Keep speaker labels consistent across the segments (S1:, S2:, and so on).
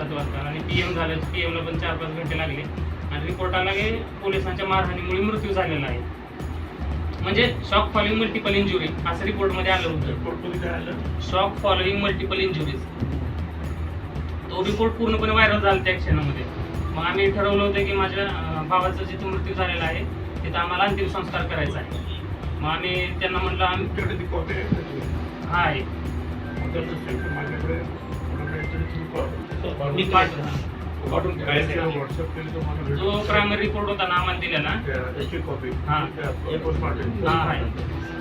S1: सात वाजता. आणि पी एम झालं पी एमला पण चार पाच घंटे लागले. आणि रिपोर्ट आला की पोलिसांच्या मारहाणीमुळे मृत्यू झालेला आहे. म्हणजे शॉक फॉलोइंग मल्टिपल इंजुरी असं रिपोर्टमध्ये आलं होतं. शॉक फॉलोइंग मल्टिपल इंजुरीज तो रिपोर्ट पूर्णपणे व्हायरल झाला त्या क्षणामध्ये. मग आम्ही ठरवलं होतं की माझ्या भावाचा जिथं मृत्यू झालेला आहे तिथं आम्हाला अंतिम संस्कार करायचा आहे. मग आम्ही त्यांना म्हटलं आम्ही
S2: तुमच्याकडे
S1: मी.
S2: पाठवून
S1: जो. प्रायमरी रिपोर्ट होता ना? आम्हाला हा. हा आहे.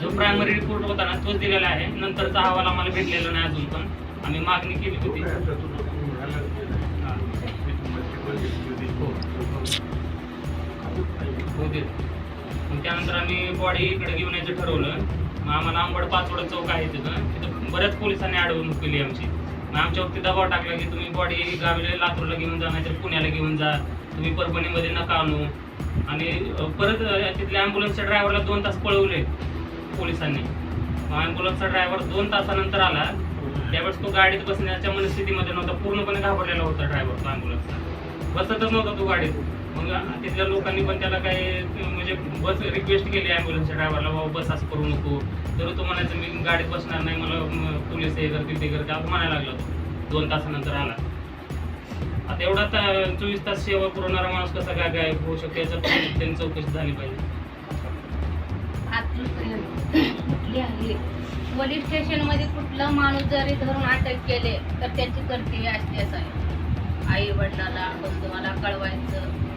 S1: जो प्रायमरी रिपोर्ट होता ना तोच दिलेला आहे. नंतरचा अहवाल आम्हाला भेटलेला नाही अजून पण. आम्ही मागणी केली होती. हा. होते मग त्यानंतर आम्ही बॉडी इकडे घेऊन यायचं ठरवलं. मग आम्हाला आंबड पाचवड चौक आहे तिथं. तिथं बऱ्याच पोलिसांनी अडवणूक केली आमची. मग आमच्यावरती दबाव टाकला की तुम्ही बॉडी गावीला लातूरला घेऊन जा नाहीतर पुण्याला घेऊन जा. तुम्ही परभणीमध्ये नका आणू. आणि परत तिथल्या ॲम्ब्युलन्सच्या ड्रायव्हरला दोन तास पळवले पोलिसांनी. ॲम्ब्युलन्सचा ड्रायव्हर दोन तासानंतर आला. त्यावेळेस तो गाडीत बसण्याच्या मनस्थितीमध्ये नव्हता पूर्णपणे घाबरलेला होता ड्रायव्हर तो ॲम्ब्युलन्सचा बसतच नव्हता तो गाडीत. मग तिथल्या लोकांनी पण त्याला काय म्हणजे बस रिक्वेस्ट केली ॲम्ब्युलन्सच्या ड्रायव्हरला बाबा बस असं करू नको. तर तो म्हणायचं मी गाडीत बसणार नाही मला पोलीस हे करतील ते करतील असं म्हणायला लागला तो. दोन तासानंतर आला. आता एवढा ता- चोवीस तास सेवा पुरवणारा माणूस कसा काय काय होऊ शकतो? याचं त्यांनी चौकशी झाली पाहिजे.
S3: कुठली आहे? पोलीस स्टेशनमध्ये कुठला माणूस जरी धरून अटक केले तर त्याची कर्तव्य असतेच आहे. आई वडिलाला बंधुवाला कळवायचं.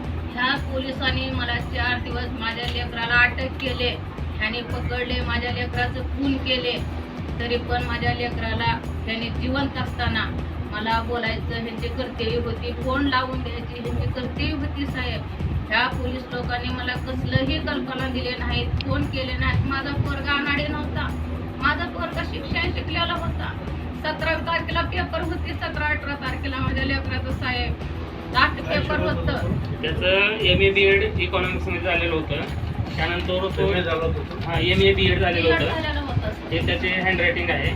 S3: पोलिसांनी मला चार दिवस माझ्या लेकराला अटक केले. ह्याने पकडले माझ्या लेकराचं खून केले. तरी पण माझ्या लेकराला त्याने जिवंत असताना मला बोलायचं ह्यांची कर्तव्य होती फोन लावून द्यायची ह्यांची कर्तव्य होती साहेब. ह्या पोलीस लोकांनी मला कसलंही कल्पना दिले नाहीत फोन केले नाहीत माझा पोरगा अनाडे नव्हता. माझा पोरगा शिक्षण शिकलेला होता. सतरा तारखेला पेपर होती सतरा अठरा तारखेला माझ्या लेकराचं साहेब.
S1: त्याचं एम ए बी एड इकॉनॉमिक्समध्ये झालेलं होतं. त्यानंतर तो
S2: ते झालं होतं.
S1: हा एम ए बी एड झालेलं होतं. हे त्याचे हँडरायटिंग आहे.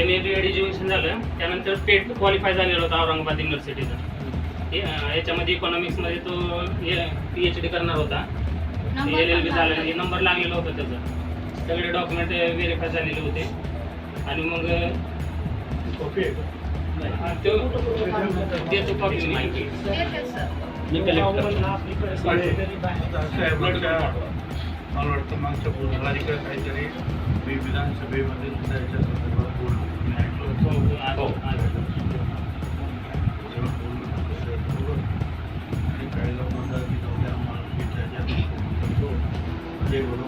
S1: M A B Ed education झालं. त्यानंतर टेट क्वालिफाय झालेला होता औरंगाबाद युनिव्हर्सिटीचा हे, याच्यामध्ये इकॉनॉमिक्समध्ये तो पी एच डी करणार होता. एल एल बी. नंबर लागलेला होता त्याचा. सगळे डॉक्युमेंट व्हेरीफाय झालेले होते. आणि मग
S2: कॉपी मला वाटतं मागच्या बुधवारीकडे काहीतरी मी विधानसभेमध्ये सुद्धा याच्या संदर्भात बोललो मी आणि काही की जाऊ द्या, आम्हाला मी त्याच्यात करतो. ते बरोबर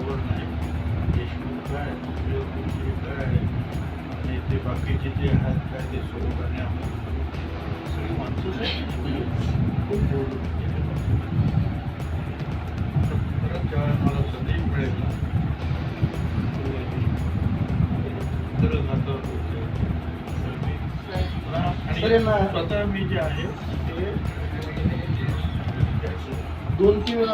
S2: बाकीचे जे आहेत काय ते स्वरूपाने आपण सगळी माणसं खूप बोललो परत जेव्हा मला संधी मिळेल ना आता. आणि स्वतः मी जे आहे ते
S4: दोन तीन